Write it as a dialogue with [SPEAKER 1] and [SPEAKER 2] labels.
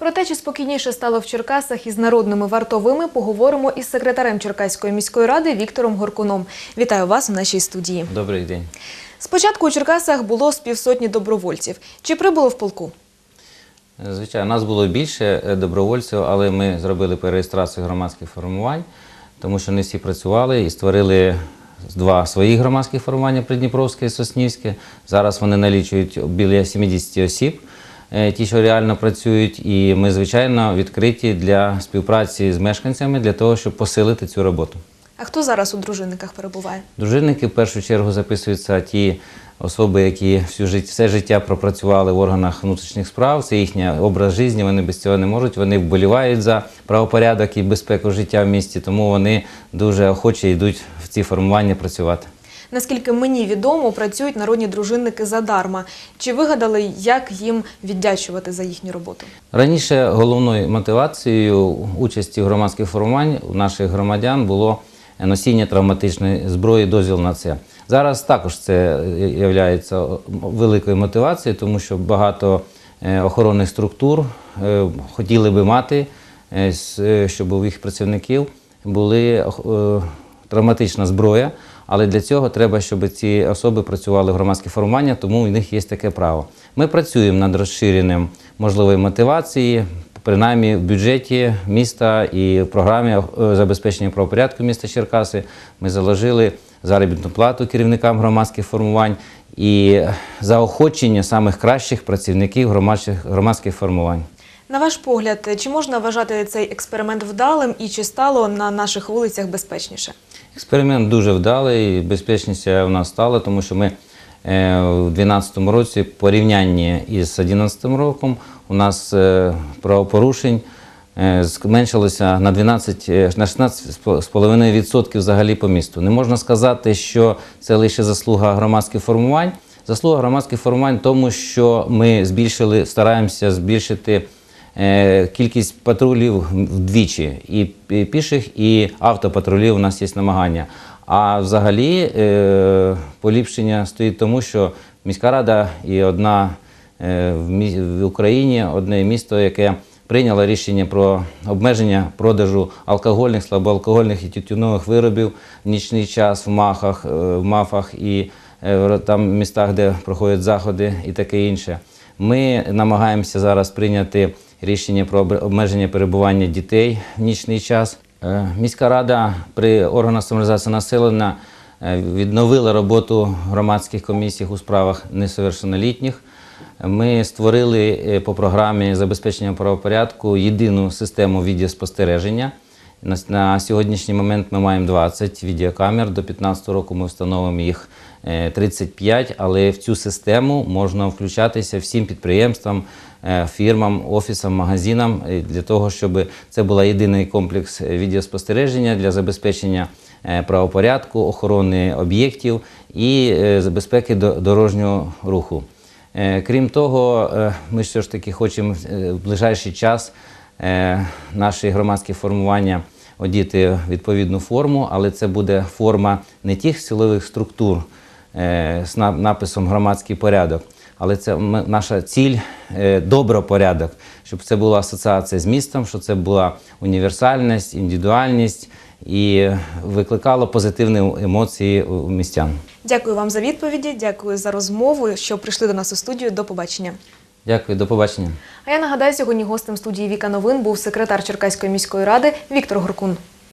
[SPEAKER 1] Про те, чи спокійніше стало в Черкасах із народними вартовими, поговоримо із секретарем Черкаської міської ради Віктором Горкуном. Вітаю вас у нашій студії.
[SPEAKER 2] Добрий день.
[SPEAKER 1] Спочатку у Черкасах було з півсотні добровольців. Чи прибуло в полку?
[SPEAKER 2] Звичайно, нас було більше е, добровольців, але ми зробили перереєстрацію громадських формувань, тому що не всі працювали і створили два свої громадські формування Придніпровське і Соснівське. Зараз вони налічують біля 70 осіб, ті, що реально працюють, і ми, звичайно, відкриті для співпраці з мешканцями для того, щоб посилити цю роботу.
[SPEAKER 1] А хто зараз у дружинниках перебуває?
[SPEAKER 2] Дружинники в першу чергу записуються ті особи, які всю жит- все життя пропрацювали в органах внутрішніх справ. Це їхній образ життя, вони без цього не можуть. Вони вболівають за правопорядок і безпеку життя в місті, тому вони дуже охоче йдуть в ці формування працювати.
[SPEAKER 1] Наскільки мені відомо, працюють народні дружинники задарма. Чи вигадали, як їм віддячувати за їхню роботу?
[SPEAKER 2] Раніше головною мотивацією участі громадських формувань у наших громадян було носіння травматичної зброї, дозвіл на це. Зараз також це є великою мотивацією, тому що багато е, охоронних структур е, хотіли би мати, е, щоб у їх працівників були травматична зброя, але для цього треба, щоб ці особи працювали в громадських формуваннях, тому в них є таке право. Ми працюємо над розширенням можливої мотивації, принаймні в бюджеті міста і в програмі е, забезпечення правопорядку міста Черкаси. Ми заложили заробітну плату керівникам громадських формувань і заохочення самих кращих працівників громадських, громадських формувань.
[SPEAKER 1] На ваш погляд, чи можна вважати цей експеримент вдалим і чи стало на наших вулицях безпечніше?
[SPEAKER 2] Експеримент дуже вдалий, безпечність у нас стала, тому що ми е, у 2012 році, в порівнянні із 2011 роком, у нас е, правопорушень е, зменшилося на 12, е, на 16,5% взагалі по місту. Не можна сказати, що це лише заслуга громадських формувань. Заслуга громадських формувань тому, що ми збільшили, стараємося збільшити Кількість патрулів вдвічі, і піших, і автопатрулів у нас є намагання. А взагалі е, поліпшення стоїть тому, що міська рада і одна е, в Україні одне місто, яке прийняло рішення про обмеження продажу алкогольних, слабоалкогольних і тютюнових виробів в нічний час в махах, е, в мафах і е, там містах, де проходять заходи і таке інше. Ми намагаємося зараз прийняти рішення про обмеження перебування дітей в нічний час. Е, Міська рада при органах самореалізації населення е, відновила роботу громадських комісій у справах несовершеннолітніх. Ми створили е, по програмі забезпечення правопорядку єдину систему відеоспостереження. На, сьогоднішній момент ми маємо 20 відеокамер. До 2015 року ми встановимо їх 35, але в цю систему можна включатися всім підприємствам, е, фірмам, офісам, магазинам е, для того, щоб це був єдиний комплекс е, відеоспостереження для забезпечення е, правопорядку, охорони об'єктів і е, безпеки до- дорожнього руху. Е, Крім того, е, ми все ж таки хочемо е, в ближайший час е, наші громадські формування одіти відповідну форму, але це буде форма не тих силових структур е, з написом громадський порядок, але це наша ціль е, добропорядок, щоб це була асоціація з містом, щоб це була універсальність, індивідуальність і викликало позитивні емоції у містян.
[SPEAKER 1] Дякую вам за відповіді, дякую за розмову, що прийшли до нас у студію. До побачення.
[SPEAKER 2] Дякую, до побачення.
[SPEAKER 1] А я нагадаю, сьогодні гостем студії Віка Новин був секретар Черкаської міської ради Віктор Горкун.